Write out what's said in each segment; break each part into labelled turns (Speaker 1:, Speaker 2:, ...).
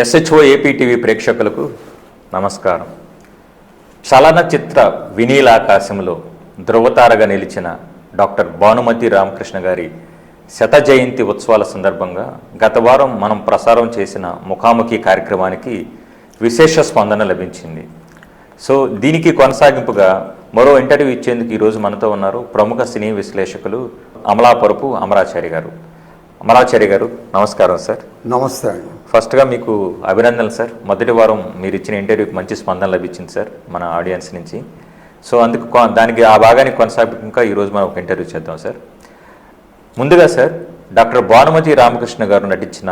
Speaker 1: SHO APTV ప్రేక్షకులకు నమస్కారం. చలనచిత్ర వినీలాకాశంలో ధృవతారగా నిలిచిన డాక్టర్ భానుమతి రామకృష్ణ గారి శత జయంతి ఉత్సవాల సందర్భంగా గత వారం మనం ప్రసారం చేసిన ముఖాముఖి కార్యక్రమానికి విశేష స్పందన లభించింది. సో దీనికి కొనసాగింపుగా మరో ఇంటర్వ్యూ ఇచ్చేందుకు ఈరోజు మనతో ఉన్నారు ప్రముఖ సినీ విశ్లేషకులు అమలాపరుపు అమరాచారి గారు. అమరాచారి గారు నమస్కారం సార్.
Speaker 2: నమస్తే అండి.
Speaker 1: ఫస్ట్గా మీకు అభినందనలు సార్. మొదటి వారం మీరు ఇచ్చిన ఇంటర్వ్యూకి మంచి స్పందన లభించింది సార్ మన ఆడియన్స్ నుంచి. సో అందుకు దానికి ఆ భాగానికి కొనసాగింపుగా ఈరోజు మనం ఒక ఇంటర్వ్యూ చేద్దాం సార్. ముందుగా సార్ డాక్టర్ భానుమతి రామకృష్ణ గారు నటించిన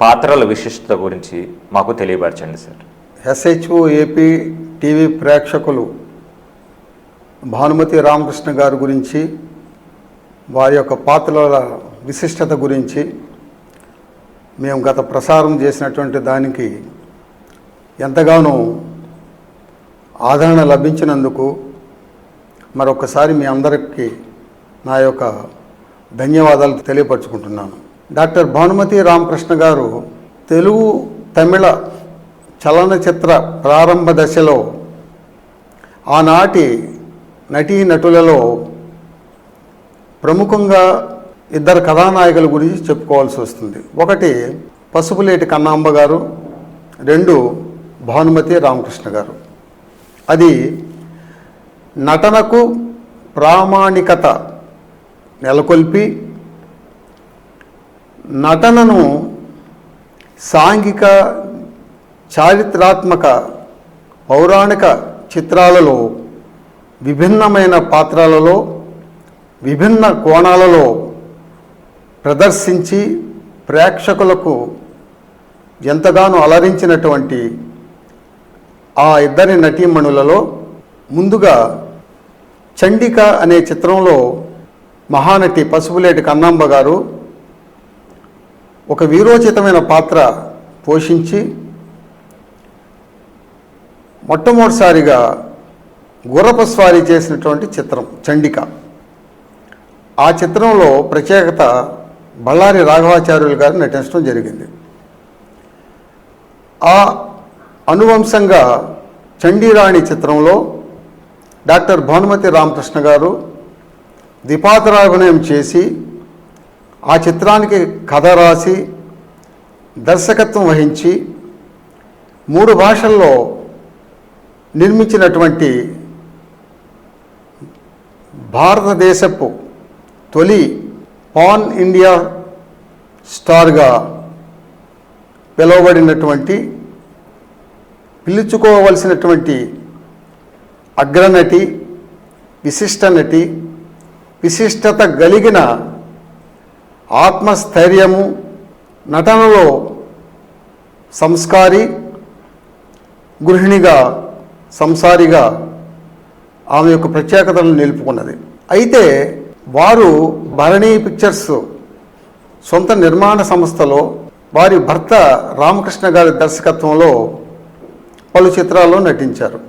Speaker 1: పాత్రల విశిష్టత గురించి మాకు తెలియపరచండి సార్.
Speaker 2: ఎస్హెచ్ఓ ఏపీ టీవీ ప్రేక్షకులు భానుమతి రామకృష్ణ గారి గురించి వారి యొక్క పాత్రల విశిష్టత గురించి మేము గత ప్రసారం చేసినటువంటి దానికి ఎంతగానో ఆదరణ లభించినందుకు మరొకసారి మీ అందరికీ నా యొక్క ధన్యవాదాలు తెలియపరచుకుంటున్నాను. డాక్టర్ భానుమతి రామకృష్ణ గారు తెలుగు తమిళ చలనచిత్ర ప్రారంభ దశలో ఆనాటి నటీ నటులలో ప్రముఖంగా ఇద్దరు కథానాయకుల గురించి చెప్పుకోవాల్సి వస్తుంది. ఒకటి పసుపులేటి కన్నాంబ గారు రెండు భానుమతి రామకృష్ణ గారు. అది నటనకు ప్రామాణికత నెలకొల్పి నటనను సాంఘిక చారిత్రాత్మక పౌరాణిక చిత్రాలలో విభిన్నమైన పాత్రలలో విభిన్న కోణాలలో ప్రదర్శించి ప్రేక్షకులకు ఎంతగానో అలరించినటువంటి ఆ ఇద్దరి నటీమణులలో ముందుగా చండిక అనే చిత్రంలో మహానటి పసుపులేటి కన్నాంబ గారు ఒక వీరోచితమైన పాత్ర పోషించి మొట్టమొదటిసారిగా గుర్రపు స్వారీ చేసినటువంటి చిత్రం చండిక. ఆ చిత్రంలో ప్రత్యేకత బళ్ళారి రాఘవాచార్యులు గారు నటించడం జరిగింది. ఆ అనువంశంగా చండీరాణి చిత్రంలో డాక్టర్ భానుమతి రామకృష్ణ గారు ద్విపాత్రాభినయం చేసి ఆ చిత్రానికి కథ రాసి దర్శకత్వం వహించి మూడు భాషల్లో నిర్మించినటువంటి భారతదేశపు తొలి పాన్ ఇండియా స్టార్గా పిలువబడినటువంటి పిలుచుకోవలసినటువంటి అగ్రనటి విశిష్ట నటి విశిష్టత కలిగిన ఆత్మస్థైర్యము నటనలో సంస్కారి గృహిణిగా సంసారిగా ఆమె యొక్క ప్రత్యేకతలను నిలుపుకున్నది. అయితే వారు భరణి పిక్చర్స్ సొంత నిర్మాణ సంస్థలో వారి భర్త రామకృష్ణ గారి దర్శకత్వంలో పలు చిత్రాల్లో నటించారు.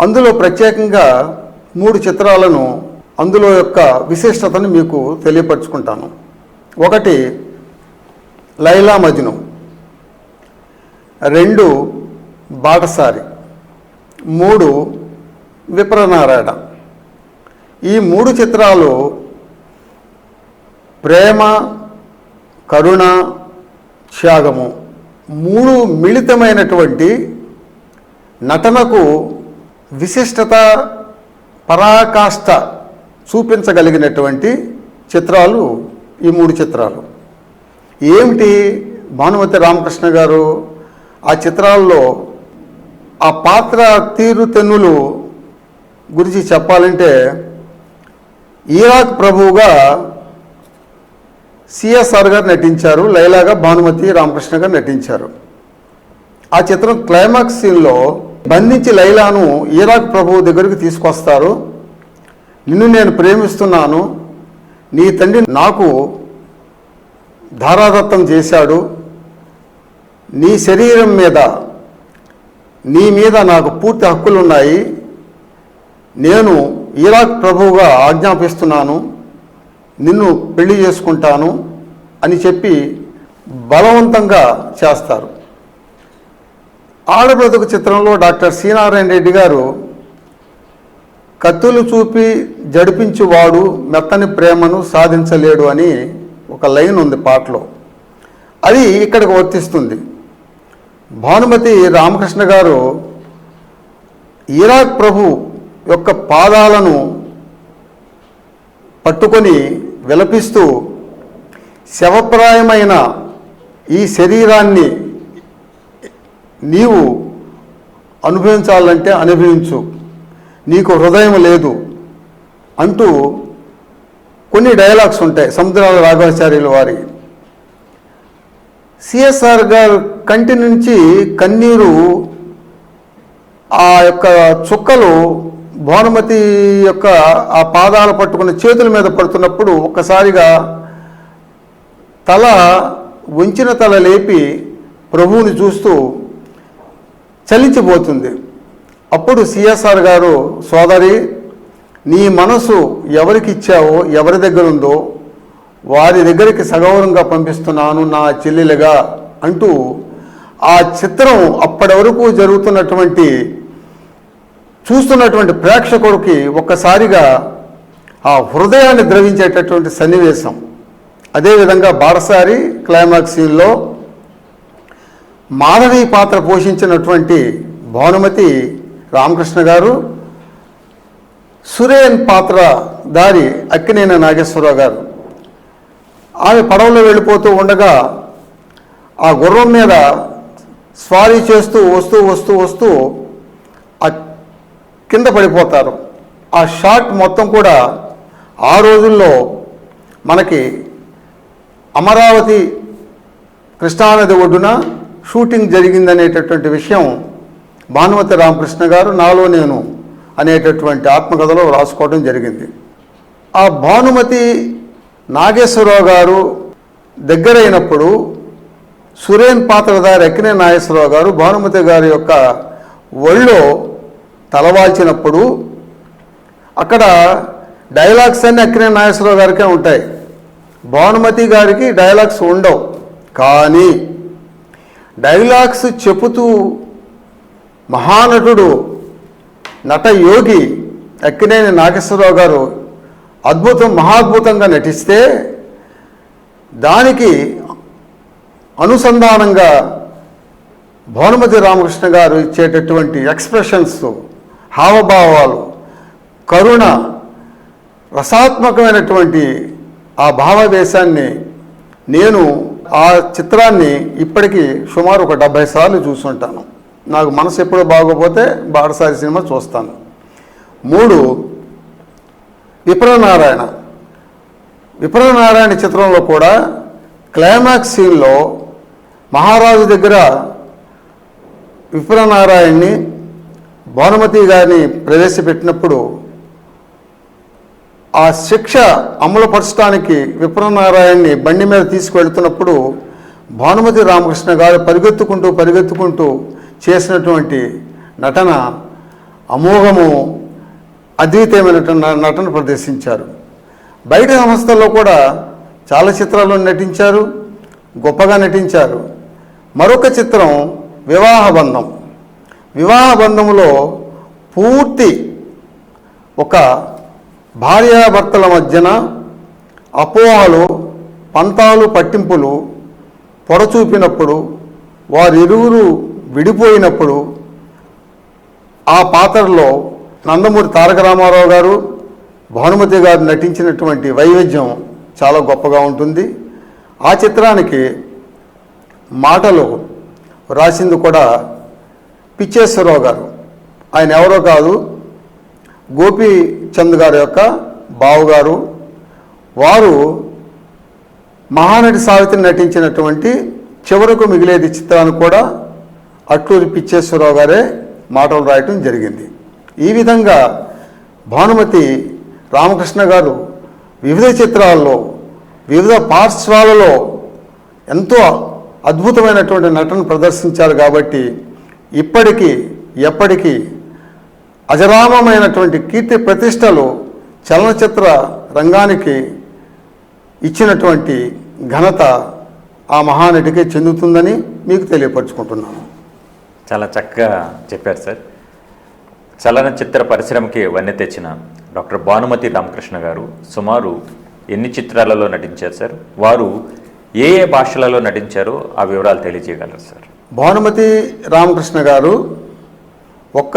Speaker 2: అందులో ప్రత్యేకంగా మూడు చిత్రాలను అందులో యొక్క విశిష్టతను మీకు తెలియపరుచుకుంటాను. ఒకటి లైలా మజ్ను. రెండు బాటసారి. మూడు విప్రనారాయణ. ఈ మూడు చిత్రాలు ప్రేమ కరుణ త్యాగము. మూడు మిళితమైనటువంటి నటనకు విశిష్టత పరాకాష్ట చూపించగలిగినటువంటి చిత్రాలు ఈ మూడు చిత్రాలు. ఏమిటి భానుమతి రామకృష్ణ గారు? ఆ చిత్రాల్లో ఆ పాత్ర తీరు తెన్నులు గురించి చెప్పాలంటే ఈరాక్ ప్రభువుగా సిఎస్ఆర్ గారు నటించారు లైలాగా భానుమతి రామకృష్ణ గారు నటించారు. ఆ చిత్రం క్లైమాక్స్ సీన్లో బంధించి లైలాను ఈరాక్ ప్రభువు దగ్గరికి తీసుకొస్తారు. నిన్ను నేను ప్రేమిస్తున్నాను నీ తండ్రి నాకు ధారాదత్తం చేశాడు నీ శరీరం మీద నీ మీద నాకు పూర్తి హక్కులు ఉన్నాయి నేను ఇరాక్ ప్రభువుగా ఆజ్ఞాపిస్తున్నాను నిన్ను పెళ్ళి చేసుకుంటాను అని చెప్పి బలవంతంగా చేస్తారు. ఆడబ్రతుకు చిత్రంలో డాక్టర్ సీనారాయణ రెడ్డి గారు కత్తులు చూపి జడిపించువాడు మెత్తని ప్రేమను సాధించలేడు అని ఒక లైన్ ఉంది పాటలో. అది ఇక్కడికి వర్తిస్తుంది. భానుమతి రామకృష్ణ గారు ఇరాక్ ప్రభు యొక్క పాదాలను పట్టుకొని విలపిస్తూ శవప్రాయమైన ఈ శరీరాన్ని నీవు అనుభవించాలంటే అనుభవించు. నీకు హృదయం లేదు అంటూ కొన్ని డైలాగ్స్ ఉంటాయి. సముద్రాల రాఘవాచార్యుల వారి. సిఎస్ఆర్ గారు కంటి నుంచి కన్నీరు ఆ యొక్క చుక్కలు భానుమతి యొక్క ఆ పాదాలు పట్టుకున్న చేతుల మీద పడుతున్నప్పుడు ఒక్కసారిగా తల వంచిన తల లేపి ప్రభువుని చూస్తూ చలించిపోతుంది. అప్పుడు సిఎస్ఆర్ గారు సోదరి నీ మనసు ఎవరికి ఇచ్చావో ఎవరి దగ్గర ఉందో వారి దగ్గరికి సగౌరవంగా పంపిస్తున్నాను నా చెల్లెలుగా అంటూ ఆ చిత్రం అప్పటి వరకు జరుగుతున్నటువంటి చూస్తున్నటువంటి ప్రేక్షకుడికి ఒక్కసారిగా ఆ హృదయాన్ని ద్రవించేటటువంటి సన్నివేశం. అదేవిధంగా బారసారి క్లైమాక్స్ సీన్లో మాధవి పాత్ర పోషించినటువంటి భానుమతి రామకృష్ణ గారు సురేన్ పాత్ర దారి అక్కినేని నాగేశ్వరరావు గారు. ఆమె పడవలో వెళ్ళిపోతూ ఉండగా ఆ గుర్రం మీద స్వారీ చేస్తూ వస్తూ వస్తూ వస్తూ కింద పడిపోతారు. ఆ షాట్ మొత్తం కూడా ఆ రోజుల్లో మనకి అమరావతి కృష్ణానది ఒడ్డున షూటింగ్ జరిగిందనేటటువంటి విషయం భానుమతి రామకృష్ణ గారు నాలో నేను అనేటటువంటి ఆత్మకథలో రాసుకోవడం జరిగింది. ఆ భానుమతి నాగేశ్వరరావు గారు దగ్గరైనప్పుడు సురేన్ పాత్రధారి అక్కినే నాగేశ్వరరావు గారు భానుమతి గారి యొక్క ఒళ్ళో తలవాల్చినప్పుడు అక్కడ డైలాగ్స్ అన్నీ అక్కినే నాగేశ్వరరావు గారికే ఉంటాయి. భానుమతి గారికి డైలాగ్స్ ఉండవు. కానీ డైలాగ్స్ చెబుతూ మహానటుడు నట యోగి అక్కినేని నాగేశ్వరరావు గారు అద్భుతం మహాద్భుతంగా నటిస్తే దానికి అనుసంధానంగా భానుమతి రామకృష్ణ గారు ఇచ్చేటటువంటి ఎక్స్ప్రెషన్స్ హావభావాలు కరుణ రసాత్మకమైనటువంటి ఆ భావవేశాన్ని నేను ఆ చిత్రాన్ని ఇప్పటికీ సుమారు ఒక డెబ్భై సార్లు చూసుంటాను నాకు మనసు ఎప్పుడు బాగోపోతే బాడసారి సినిమా చూస్తాను. మూడు విప్రనారాయణ. విప్రనారాయణ చిత్రంలో కూడా క్లైమాక్స్ సీన్లో మహారాజు దగ్గర విప్రనారాయణ్ణి భానుమతి గారిని ప్రవేశపెట్టినప్పుడు ఆ శిక్ష అమలుపరచడానికి విప్రనారాయణ్ణి బండి మీద తీసుకువెళ్తున్నప్పుడు భానుమతి రామకృష్ణ గారు పరిగెత్తుకుంటూ పరిగెత్తుకుంటూ చేసినటువంటి నటన అమోఘము అద్వితీయమైనటువంటి నటన ప్రదర్శించారు. బయట సంస్థల్లో కూడా చాలా చిత్రాల్లో నటించారు గొప్పగా నటించారు. మరొక చిత్రం వివాహ బంధం. వివాహ బంధంలో పూర్తి ఒక భార్యాభర్తల మధ్యన అపోహలు పంతాలు పట్టింపులు పొడచూపినప్పుడు వారిరువురు విడిపోయినప్పుడు ఆ పాత్రలో నందమూరి తారక రామారావు గారు భానుమతి గారు నటించినటువంటి వైవిధ్యం చాలా గొప్పగా ఉంటుంది. ఆ చిత్రానికి మాటలు రాసింది కూడా పిచ్చేశ్వరరావు గారు. ఆయన ఎవరో కాదు గోపీచంద్ గారి యొక్క బావుగారు వారు మహానటి సావిత్రి నటించినటువంటి చివరకు మిగిలేది చిత్రాన్ని కూడా అట్లూరి పిచ్చేశ్వరరావు గారే మాటలు రాయటం జరిగింది. ఈ విధంగా భానుమతి రామకృష్ణ గారు వివిధ చిత్రాల్లో వివిధ పార్శ్వాలలో ఎంతో అద్భుతమైనటువంటి నటన ప్రదర్శించారు కాబట్టి ఇప్పటికీ ఎప్పటికీ అజరామమైనటువంటి కీర్తి ప్రతిష్టలు చలనచిత్ర రంగానికి ఇచ్చినటువంటి ఘనత ఆ మహానటికే చెందుతుందని మీకు తెలియపరుచుకుంటున్నాను.
Speaker 1: చాలా చక్కగా చెప్పారు సార్. చలనచిత్ర పరిశ్రమకి వన్నె తెచ్చిన డాక్టర్ భానుమతి రామకృష్ణ గారు సుమారు ఎన్ని చిత్రాలలో నటించారు సార్? వారు ఏ ఏ భాషలలో నటించారో ఆ వివరాలు తెలియజేయగలరు సార్.
Speaker 2: భానుమతి రామకృష్ణ గారు ఒక్క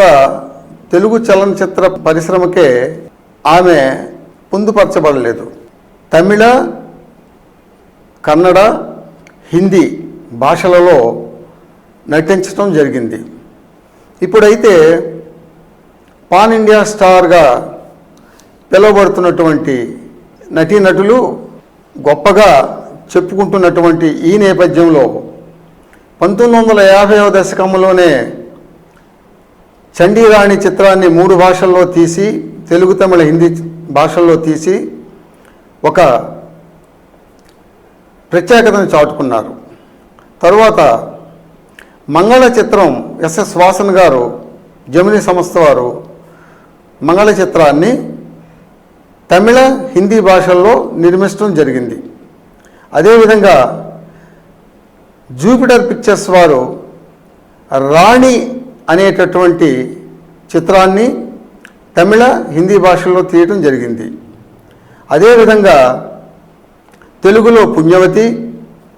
Speaker 2: తెలుగు చలనచిత్ర పరిశ్రమకే ఆమె పొందుపరచబడలేదు. తమిళ కన్నడ హిందీ భాషలలో నటించడం జరిగింది. ఇప్పుడైతే పాన్ ఇండియా స్టార్గా పిలువబడుతున్నటువంటి నటీనటులు గొప్పగా చెప్పుకుంటున్నటువంటి ఈ నేపథ్యంలో పంతొమ్మిది వందల యాభైవ దశకంలోనే చండీరాణి చిత్రాన్ని మూడు భాషల్లో తీసి తెలుగు తమిళ హిందీ భాషల్లో తీసి ఒక ప్రత్యేకతను చాటుకున్నారు. తరువాత మంగళ చిత్రం ఎస్ఎస్ వాసన్ గారు జమిని సంస్థ వారు మంగళ చిత్రాన్ని తమిళ హిందీ భాషల్లో నిర్మించడం జరిగింది. అదేవిధంగా జూపిటర్ పిక్చర్స్ వారు రాణి అనేటటువంటి చిత్రాన్ని తమిళ హిందీ భాషల్లో తీయటం జరిగింది. అదేవిధంగా తెలుగులో పుణ్యవతి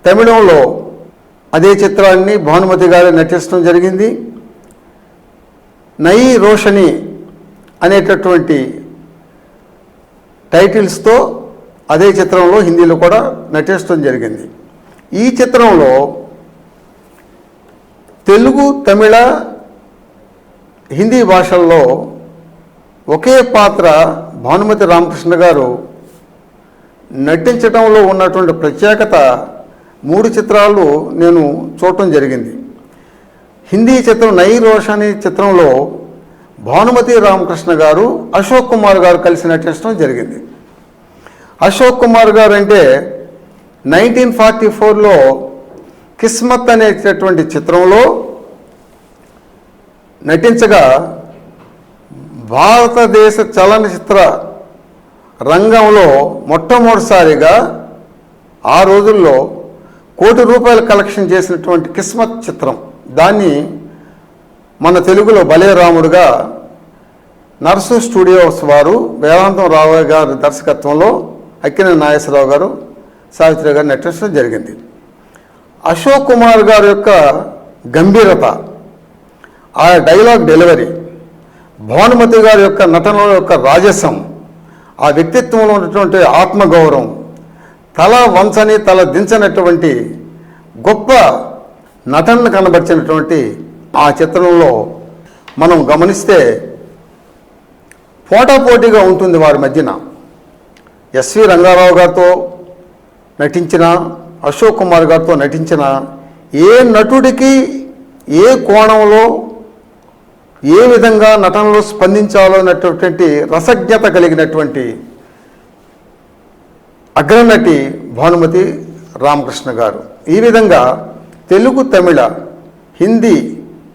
Speaker 2: తమిళంలో అదే చిత్రాన్ని భానుమతి గారు నటించడం జరిగింది. నయి రోషని అనేటటువంటి టైటిల్స్తో అదే చిత్రంలో హిందీలో కూడా నటించడం జరిగింది. ఈ చిత్రంలో తెలుగు తమిళ హిందీ భాషల్లో ఒకే పాత్ర భానుమతి రామకృష్ణ గారు నటించడంలో ఉన్నటువంటి ప్రత్యేకత మూడు చిత్రాలు నేను చూడటం జరిగింది. హిందీ చిత్రం నై రోషాని చిత్రంలో భానుమతి రామకృష్ణ గారు అశోక్ కుమార్ గారు కలిసి నటించడం జరిగింది. అశోక్ కుమార్ గారు అంటే నైన్టీన్ ఫార్టీ ఫోర్లో కిస్మత్ అనేటటువంటి చిత్రంలో నటించగా భారతదేశ చలనచిత్ర రంగంలో మొట్టమొదటిసారిగా ఆ రోజుల్లో కోటి రూపాయలు కలెక్షన్ చేసినటువంటి కిస్మత్ చిత్రం. దాన్ని మన తెలుగులో బలేరాముడుగా నర్సు స్టూడియోస్ వారు వేదాంతం రావు గారి దర్శకత్వంలో అక్కిన నాగేశ్వరరావు గారు సావిత్రి గారు నటించడం జరిగింది. అశోక్ కుమార్ గారి యొక్క గంభీరత ఆ డైలాగ్ డెలివరీ భానుమతి గారి యొక్క నటనలో యొక్క రాజసం ఆ వ్యక్తిత్వంలో ఉన్నటువంటి ఆత్మగౌరవం తల వంచని తల దించనటువంటి గొప్ప నటనను కనబరిచినటువంటి ఆ చిత్రంలో మనం గమనిస్తే పోటాపోటీగా ఉంటుంది వారి మధ్యన. ఎస్వి రంగారావు గారితో నటించిన అశోక్ కుమార్ గారితో నటించిన ఏ నటుడికి ఏ కోణంలో ఏ విధంగా నటనలో స్పందించాలో అన్నటువంటి రసజ్ఞత కలిగినటువంటి అగ్రనటి భానుమతి రామకృష్ణ గారు. ఈ విధంగా తెలుగు తమిళ హిందీ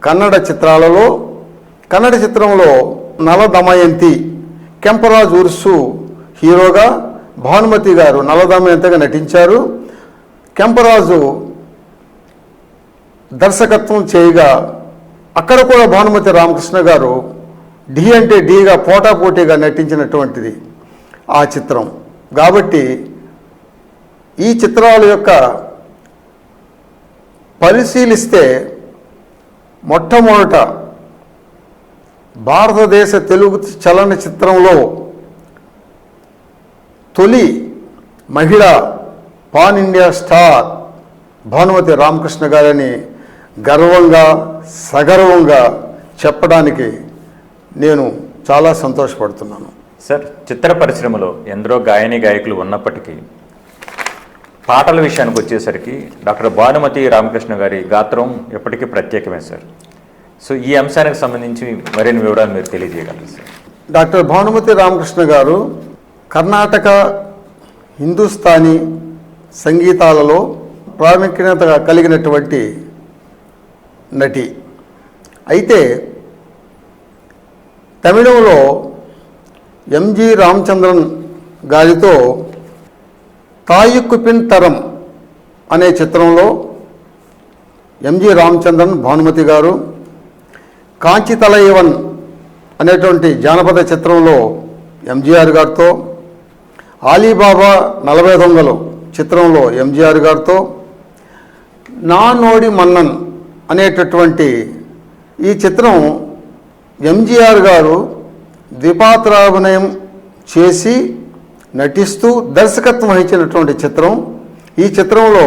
Speaker 2: కన్నడ చిత్రాలలో కన్నడ చిత్రంలో నల దమయంతి కెంపరాజ్ ఉర్సు హీరోగా భానుమతి గారు నల దమయంతిగా నటించారు. కెంపరాజు దర్శకత్వం చేయగా అక్కడ కూడా భానుమతి రామకృష్ణ గారు డి అంటే పోటా పోటాపోటీగా నటించినటువంటిది ఆ చిత్రం. కాబట్టి ఈ చిత్రాల యొక్క పరిశీలిస్తే మొట్టమొదట భారతదేశ తెలుగు చలనచిత్రంలో తొలి మహిళ pan India star Bhanumathi Ramakrishna గారని గర్వంగా సగర్వంగా చెప్పడానికి నేను చాలా సంతోషపడుతున్నాను.
Speaker 1: సార్ చిత్ర పరిశ్రమలో ఎందరో గాయని గాయకులు ఉన్నప్పటికీ పాటల విషయానికి వచ్చేసరికి డాక్టర్ భానుమతి రామకృష్ణ గారి గాత్రం ఎప్పటికీ ప్రత్యేకమే సార్. సో ఈ అంశానికి సంబంధించి మరిన్ని వివరాలు మీరు తెలియజేయగలరు సార్?
Speaker 2: డాక్టర్ భానుమతి రామకృష్ణ గారు కర్ణాటక హిందుస్థానీ సంగీతాలలో ప్రాముఖ్యత కలిగినటువంటి నటి. అయితే తమిళంలో ఎంజి రామచంద్రన్ గారితో తాయుక్కుపిన్ తరం అనే చిత్రంలో ఎంజి రామచంద్రన్ భానుమతి గారు కాంచి తలైవన్ అనేటువంటి జానపద చిత్రంలో ఎంజీఆర్ గారితో ఆలీబాబా నలభై దొంగలు చిత్రంలో ఎంజీఆర్ గారితో నా నోడి మన్నన్ అనేటటువంటి ఈ చిత్రం ఎంజీఆర్ గారు ద్విపాత్రాభినయం చేసి నటిస్తూ దర్శకత్వం వహించినటువంటి చిత్రం. ఈ చిత్రంలో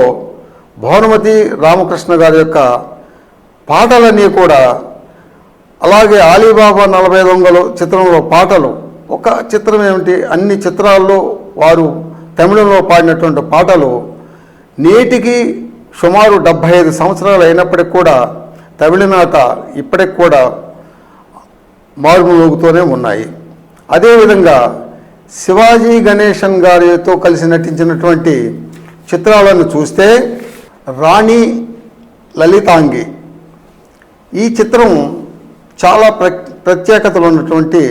Speaker 2: భానుమతి రామకృష్ణ గారి యొక్క పాటలన్నీ కూడా అలాగే ఆలీబాబా నలభై దొంగలు చిత్రంలో పాటలు. ఒక చిత్రం ఏమిటి? అన్ని చిత్రాల్లో వారు తమిళంలో పాడినటువంటి పాటలు నేటికి సుమారు డెబ్భై ఐదు సంవత్సరాలు అయినప్పటికి కూడా తమిళనాట ఇప్పటికి కూడా మారుమోగుతూనే ఉన్నాయి. అదేవిధంగా శివాజీ గణేశన్ గారితో కలిసి నటించినటువంటి చిత్రాలను చూస్తే రాణి లలితాంగి. ఈ చిత్రం చాలా ప్ర ప్రత్యేకతలు ఉన్నటువంటి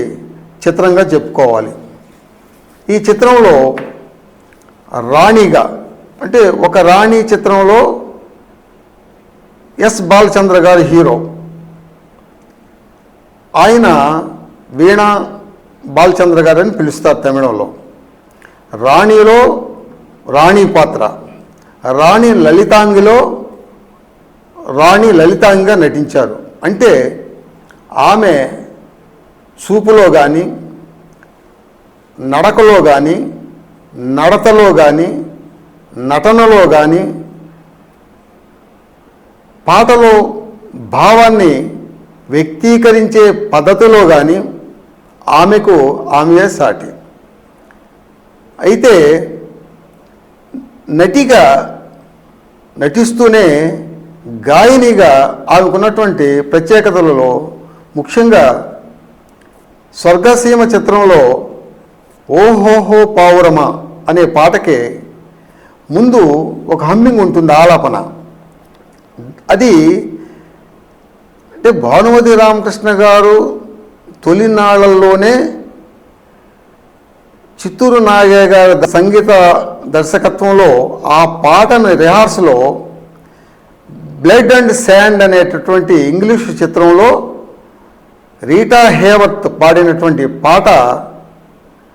Speaker 2: చిత్రంగా చెప్పుకోవాలి. ఈ చిత్రంలో రాణిగా అంటే ఒక రాణి చిత్రంలో ఎస్ బాలచంద్ర గారు హీరో. ఆయన వీణ బాలచంద్ర గారు అని పిలుస్తారు తమిళంలో. రాణిలో రాణి పాత్ర రాణి లలితాంగిలో రాణి లలితాంగిగా నటించారు. అంటే ఆమె చూపులో కానీ నడకలో కానీ నడతలో కానీ నటనలో కానీ పాటలో భావాన్ని వ్యక్తీకరించే పద్ధతిలో కానీ ఆమెకు ఆమె సాటి. అయితే నటిగా నటిస్తూనే గాయనిగా ఆమెకున్నటువంటి ప్రత్యేకతలలో ముఖ్యంగా స్వర్గసీమ చిత్రంలో ఓహోహో పావురమ అనే పాటకి ముందు ఒక హమ్మింగ్ ఉంటుంది ఆలాపన. అది అంటే భానుమతి రామకృష్ణ గారు తొలినాళ్ళలోనే చిత్తూరు నాగయ్య గారి సంగీత దర్శకత్వంలో ఆ పాటను రిహార్స్లో బ్లడ్ అండ్ శాండ్ అనేటటువంటి ఇంగ్లీష్ చిత్రంలో రీటా హేవర్త్ పాడినటువంటి పాట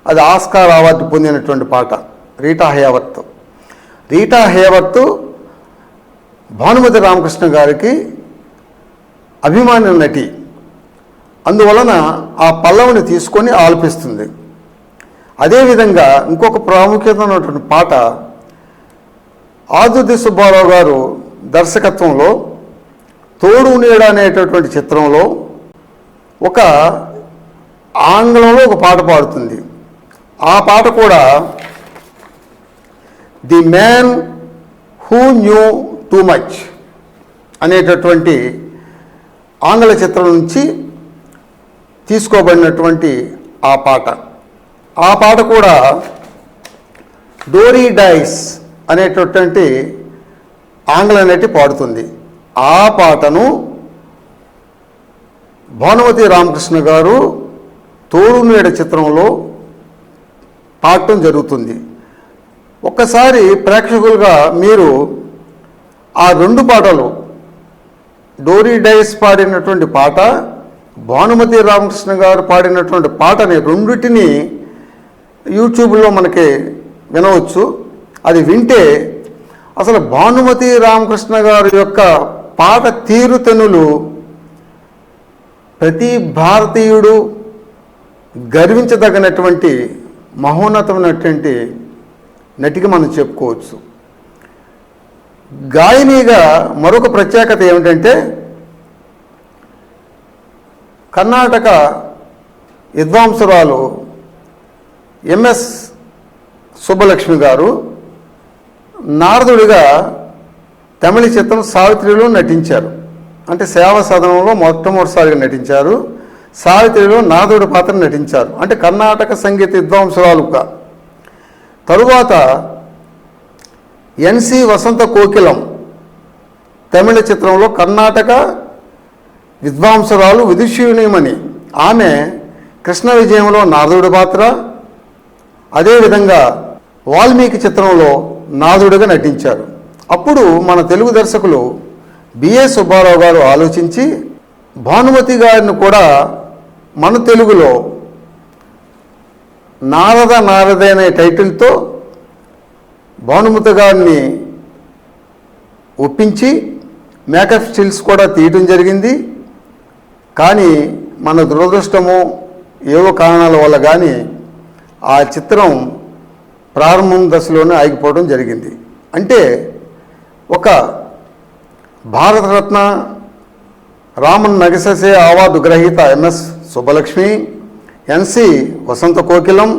Speaker 2: అది ఆస్కార్ అవార్డు పొందినటువంటి పాట Rita Hayworth Rita Hayworth Bhanumathi Ramakrishna గారికి అభిమాన నటి. అందువలన ఆ పల్లవిని తీసుకొని ఆలపిస్తుంది. అదేవిధంగా ఇంకొక ప్రాముఖ్యత ఉన్నటువంటి పాట ఆదుర్ది సుబ్బారావు గారు దర్శకత్వంలో తోడు నీడ అనేటటువంటి చిత్రంలో ఒక ఆంగ్లంలో ఒక పాట పాడుతుంది. ఆ పాట కూడా The Man Who Knew Too Much అనేటటువంటి ఆంగ్ల చిత్రం నుంచి తీసుకోబడినటువంటి ఆ పాట. ఆ పాట కూడా డోరీ డైస్ అనేటటువంటి ఆంగ్ల నటి పాడుతుంది. ఆ పాటను భానుమతి రామకృష్ణ గారు తోడు నీడ చిత్రంలో పాడటం జరుగుతుంది. ఒక్కసారి ప్రేక్షకులుగా మీరు ఆ రెండు పాటలు డోరీ డైస్ పాడినటువంటి పాట భానుమతి రామకృష్ణ గారు పాడినటువంటి పాటని రెండిటిని యూట్యూబ్లో మనకి వినవచ్చు. అది వింటే అసలు భానుమతి రామకృష్ణ గారి యొక్క పాట తీరుతెనులు ప్రతి భారతీయుడు గర్వించదగినటువంటి మహోన్నతమైనటువంటి నటికి మనం చెప్పుకోవచ్చు. గాయనిగా మరొక ప్రత్యేకత ఏమిటంటే కర్ణాటక విద్వాంసురాలు ఎంఎస్ సుబ్బలక్ష్మి గారు నారదుడిగా తమిళ చిత్రం సావిత్రిలో నటించారు. అంటే సేవా సదనంలో మొట్టమొదటిసారిగా నటించారు. సావిత్రిలో నాదుడు పాత్ర నటించారు. అంటే కర్ణాటక సంగీత విద్వాంసురాలుగా తరువాత ఎన్సి వసంత కోకిలం తమిళ చిత్రంలో కర్ణాటక విద్వాంసురాలు విదుషీణిమణి ఆమె కృష్ణ విజయంలో నాదుడి పాత్ర అదేవిధంగా వాల్మీకి చిత్రంలో నాదుడిగా నటించారు. అప్పుడు మన తెలుగు దర్శకులు బిఏ సుబ్బారావు గారు ఆలోచించి భానుమతి గారిని కూడా మన తెలుగులో నారద నారద అనే టైటిల్తో భానుమతి గారిని ఒప్పించి మేకప్ స్టిల్స్ కూడా తీయటం జరిగింది. కానీ మన దురదృష్టము ఏవో కారణాల వల్ల కానీ ఆ చిత్రం ప్రారంభం దశలోనే ఆగిపోవడం జరిగింది. అంటే ఒక భారతరత్న రామన్ నగససే అవార్డు గ్రహీత ఎంఎస్ సుబ్బలక్ష్మి ఎన్సి వసంత కోకిలం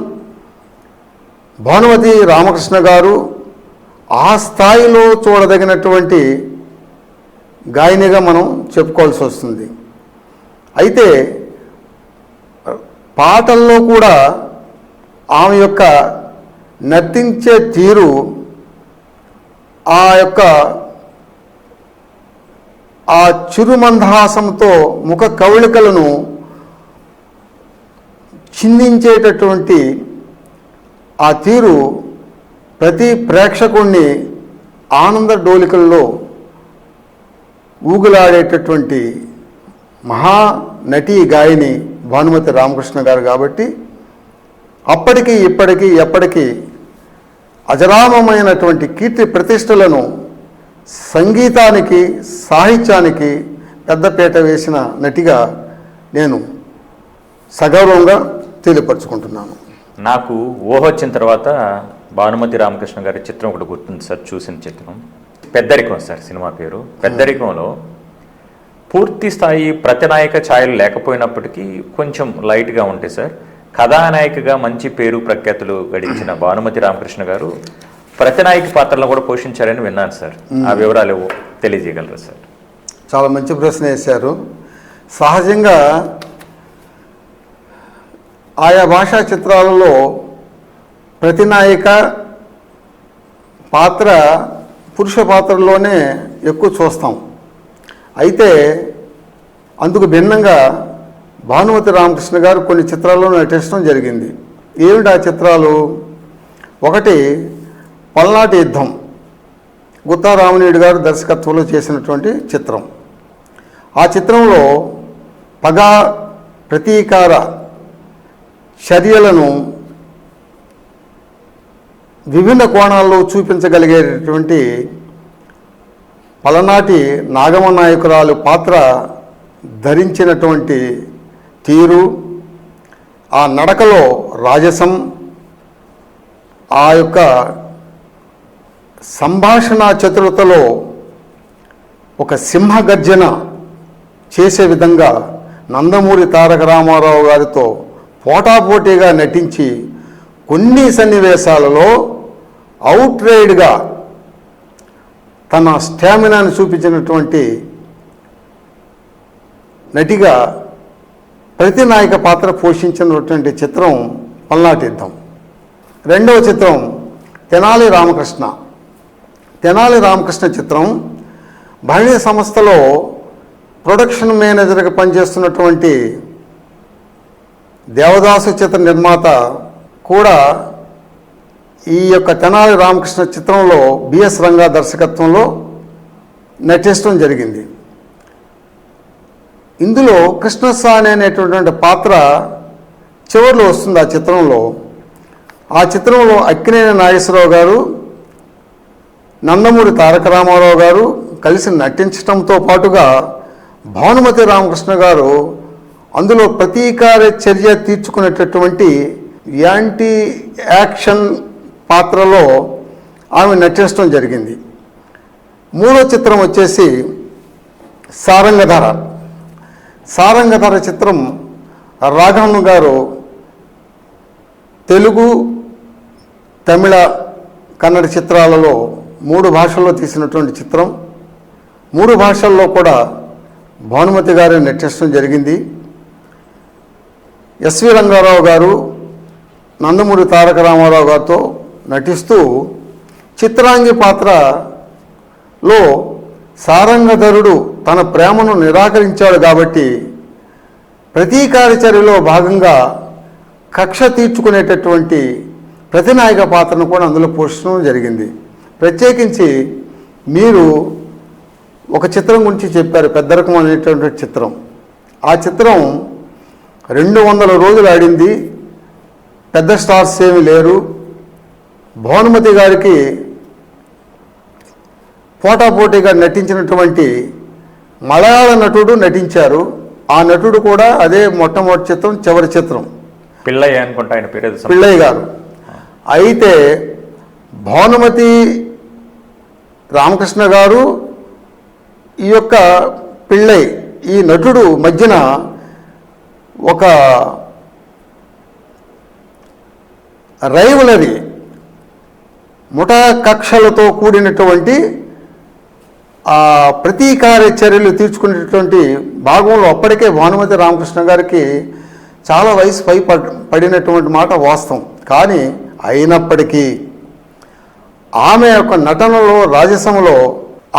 Speaker 2: భానుమతి రామకృష్ణ గారు ఆ స్థాయిలో చూడదగినటువంటి గాయనిగా మనం చెప్పుకోవాల్సి వస్తుంది. అయితే పాటల్లో కూడా ఆమె యొక్క నర్తించే తీరు ఆ యొక్క ఆ చిరుమందహాసంతో ముఖ కవళికలను చిందించేటటువంటి ఆ తీరు ప్రతి ప్రేక్షకుణ్ణి ఆనంద డోలికల్లో ఊగులాడేటటువంటి మహా నటి గాయని భానుమతి రామకృష్ణ గారు కాబట్టి అప్పటికి ఇప్పటికీ ఎప్పటికీ అజరామమైనటువంటి కీర్తి ప్రతిష్టలను సంగీతానికి సాహిత్యానికి పెద్దపేట వేసిన నటిగా నేను సగౌరవంగా తెలియపరుచుకుంటున్నాను.
Speaker 1: నాకు ఊహ వచ్చిన తర్వాత భానుమతి రామకృష్ణ గారి చిత్రం ఒకటి గుర్తుంది సార్ చూసిన చిత్రం. పెద్దరికం సార్ సినిమా పేరు. పెద్దరికంలో పూర్తి స్థాయి ప్రతినాయక ఛాయలు లేకపోయినప్పటికీ కొంచెం లైట్గా ఉంటాయి సార్ కథానాయికగా మంచి పేరు ప్రఖ్యాతులు గడించిన భానుమతి రామకృష్ణ గారు ప్రతినాయక పాత్రలను కూడా పోషించారని విన్నాను సార్. ఆ వివరాలు తెలియజేయగలరా సార్?
Speaker 2: చాలా మంచి ప్రశ్న వేశారు. సహజంగా ఆయా భాషా చిత్రాలలో ప్రతినాయక పాత్ర పురుష పాత్రలోనే ఎక్కువ చూస్తాం. అయితే అందుకు భిన్నంగా భానుమతి రామకృష్ణ గారు కొన్ని చిత్రాల్లో నటించడం జరిగింది. ఏమిటి ఆ చిత్రాలు? ఒకటి పల్నాటి యుద్ధం గుత్తా రామనీయుడు గారు దర్శకత్వంలో చేసినటువంటి చిత్రం. ఆ చిత్రంలో పగ ప్రతీకార చర్యలను విభిన్న కోణాల్లో చూపించగలిగేటటువంటి పలనాటి నాగమ నాయకురాలు పాత్ర ధరించినటువంటి తీరు ఆ నడకలో రాజసం ఆ యొక్క సంభాషణ చతురతలో ఒక సింహగర్జన చేసే విధంగా నందమూరి తారక రామారావు గారితో పోటాపోటీగా నటించి కొన్ని సన్నివేశాలలో అవుట్రైడ్గా తన స్టామినాను చూపించినటువంటి నటిగా ప్రతినాయక పాత్ర పోషించినటువంటి చిత్రం పల్నాటి యుద్ధం రెండవ చిత్రం తెనాలి రామకృష్ణ. తెనాలి రామకృష్ణ చిత్రం భరణి సంస్థలో ప్రొడక్షన్ మేనేజర్గా పనిచేస్తున్నటువంటి దేవదాసు చిత్ర నిర్మాత కూడా ఈ యొక్క తెనాలి రామకృష్ణ చిత్రంలో బిఎస్ రంగా దర్శకత్వంలో నటించడం జరిగింది. ఇందులో కృష్ణస్వామి అనేటటువంటి పాత్ర చివరిలో వస్తుంది ఆ చిత్రంలో. ఆ చిత్రంలో అక్కినేని నాగేశ్వరరావు గారు నందమూరి తారక రామారావు గారు కలిసి నటించడంతో పాటుగా భానుమతి రామకృష్ణ గారు అందులో ప్రతీకార చర్య తీర్చుకునేటటువంటి యాంటీ యాక్షన్ పాత్రలో ఆమె నటించడం జరిగింది. మూడో చిత్రం వచ్చేసి సారంగధర. సారంగధర చిత్రం రాఘవన్ గారు తెలుగు తమిళ కన్నడ చిత్రాలలో మూడు భాషల్లో తీసినటువంటి చిత్రం. మూడు భాషల్లో కూడా భానుమతి గారు నటించడం జరిగింది. ఎస్వి రంగారావు గారు నందమూరి తారక రామారావు గారితో నటిస్తూ చిత్రాంగి పాత్రలో సారంగధరుడు తన ప్రేమను నిరాకరించాడు కాబట్టి ప్రతీకార చర్యలో భాగంగా కక్ష తీర్చుకునేటటువంటి ప్రతినాయక పాత్రను కూడా అందులో పోషించడం జరిగింది. ప్రత్యేకించి మీరు ఒక చిత్రం గురించి చెప్పారు పెద్ద రకం అనేటువంటి చిత్రం. ఆ చిత్రం రెండు వందల రోజులు ఆడింది. పెద్ద స్టార్స్ ఏమి లేరు. భానుమతి గారికి పోటాపోటీగా నటించినటువంటి మలయాళ నటుడు నటించారు. ఆ నటుడు కూడా అదే మొట్టమొదటి చిత్రం చివరి చిత్రం.
Speaker 1: పిల్లయ్య అనుకుంటా ఆయన పేరు
Speaker 2: పిళ్ళయ్య గారు. అయితే భానుమతి రామకృష్ణ గారు ఈ యొక్క పిళ్ళై ఈ నటుడు మధ్యన ఒక రైవలరీ ముఠా కక్షలతో కూడినటువంటి ఆ ప్రతీకార చర్యలు తీర్చుకునేటువంటి భాగంలో అప్పటికే భానుమతి రామకృష్ణ గారికి చాలా వయసు పై పడినటువంటి మాట వాస్తవం. కానీ అయినప్పటికీ ఆమె యొక్క నటనలో రాజసంలో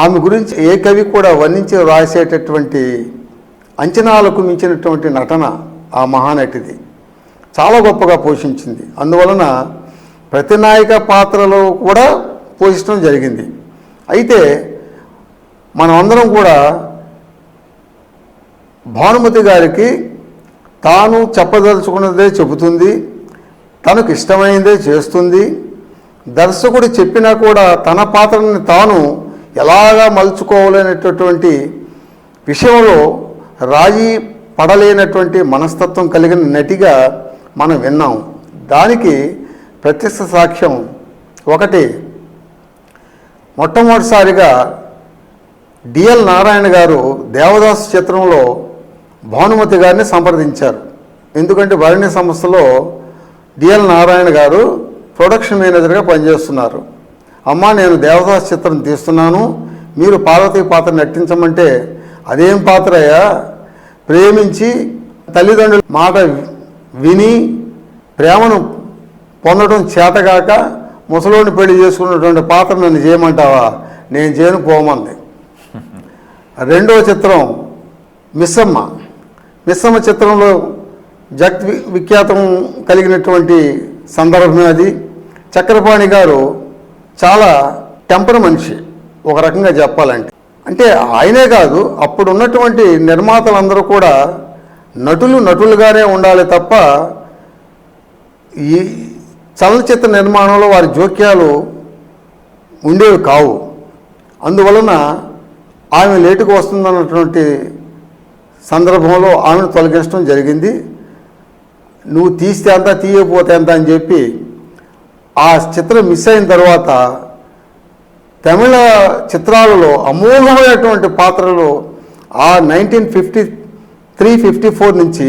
Speaker 2: ఆమె గురించి ఏ కవి కూడా వర్ణించి రాసేటటువంటి అంచనాలకు మించినటువంటి నటన ఆ మహానటిది. చాలా గొప్పగా పోషించింది. అందువలన ప్రతినాయక పాత్రలో కూడా పోషించడం జరిగింది. అయితే మనమందరం కూడా భానుమతి గారికి తాను చెప్పదలుచుకున్నదే చెబుతుంది తనకు ఇష్టమైందే చేస్తుంది దర్శకుడు చెప్పినా కూడా తన పాత్రని తాను ఎలాగా మలుచుకోవాలనేటటువంటి విషయంలో రాజీ పడలేనటువంటి మనస్తత్వం కలిగిన నటిగా మనం విన్నాం. దానికి ప్రత్యక్ష సాక్ష్యం ఒకటి. మొట్టమొదటిసారిగా డిఎల్ నారాయణ గారు దేవదాస్ చిత్రంలో భానుమతి గారిని సంప్రదించారు. ఎందుకంటే భరణి సంస్థలో డిఎల్ నారాయణ గారు ప్రొడక్షన్ మేనేజర్గా పనిచేస్తున్నారు. అమ్మా నేను దేవదాస్ చిత్రం తీస్తున్నాను. మీరు పార్వతీ పాత్ర నటించమంటే అదేం పాత్రయ్యా? ప్రేమించి తల్లిదండ్రుల మాట విని ప్రేమను పొందడం చేతగాక ముసలోని పెళ్ళి చేసుకున్నటువంటి పాత్ర నన్ను చేయమంటావా? నేను చేయను పోమంది. రెండవ చిత్రం మిస్సమ్మ. మిస్సమ్మ చిత్రంలో జగత్ విఖ్యాతం కలిగినటువంటి సందర్భమే అది. చక్రపాణి గారు చాలా టెంపర్ మనిషి ఒక రకంగా చెప్పాలంటే. అంటే ఆయనే కాదు అప్పుడు ఉన్నటువంటి నిర్మాతలందరూ కూడా నటులు నటులుగానే ఉండాలి తప్ప ఈ చలనచిత్ర నిర్మాణంలో వారి జోక్యాలు ఉండేవి కావు. అందువలన ఆమె లేటుకు వస్తుందన్నటువంటి సందర్భంలో ఆమెను తొలగించడం జరిగింది. నువ్వు తీస్తే అంత తీయకపోతే అంత అని చెప్పి ఆ చిత్రం మిస్ అయిన తర్వాత తమిళ చిత్రాలలో అమూల్యమైనటువంటి పాత్రలు ఆ nineteen fifty three fifty four నుంచి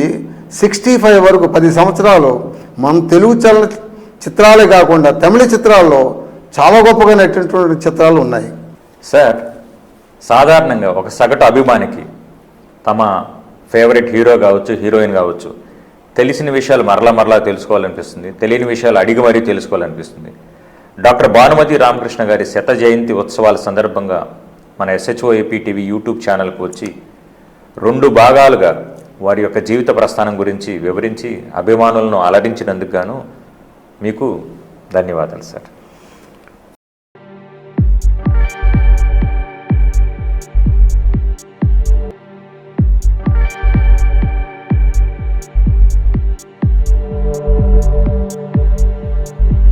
Speaker 2: సిక్స్టీ ఫైవ్ వరకు పది సంవత్సరాలు మన తెలుగు చలన చిత్రాలే కాకుండా తమిళ చిత్రాల్లో చాలా గొప్పగా నటినటువంటి చిత్రాలు ఉన్నాయి.
Speaker 1: సార్ సాధారణంగా ఒక సగటు అభిమానికి తమ ఫేవరెట్ హీరో కావచ్చు హీరోయిన్ కావచ్చు తెలిసిన విషయాలు మరలా మరలా తెలుసుకోవాలనిపిస్తుంది. తెలియని విషయాలు అడిగి మరీ తెలుసుకోవాలనిపిస్తుంది. డాక్టర్ భానుమతి రామకృష్ణ గారి శత జయంతి ఉత్సవాల సందర్భంగా మన ఎస్హెచ్ఓ టీవీ యూట్యూబ్ ఛానల్కు వచ్చి రెండు భాగాలుగా వారి యొక్క జీవిత ప్రస్థానం గురించి వివరించి అభిమానులను అలరించినందుకు గాను మీకు ధన్యవాదాలు సార్.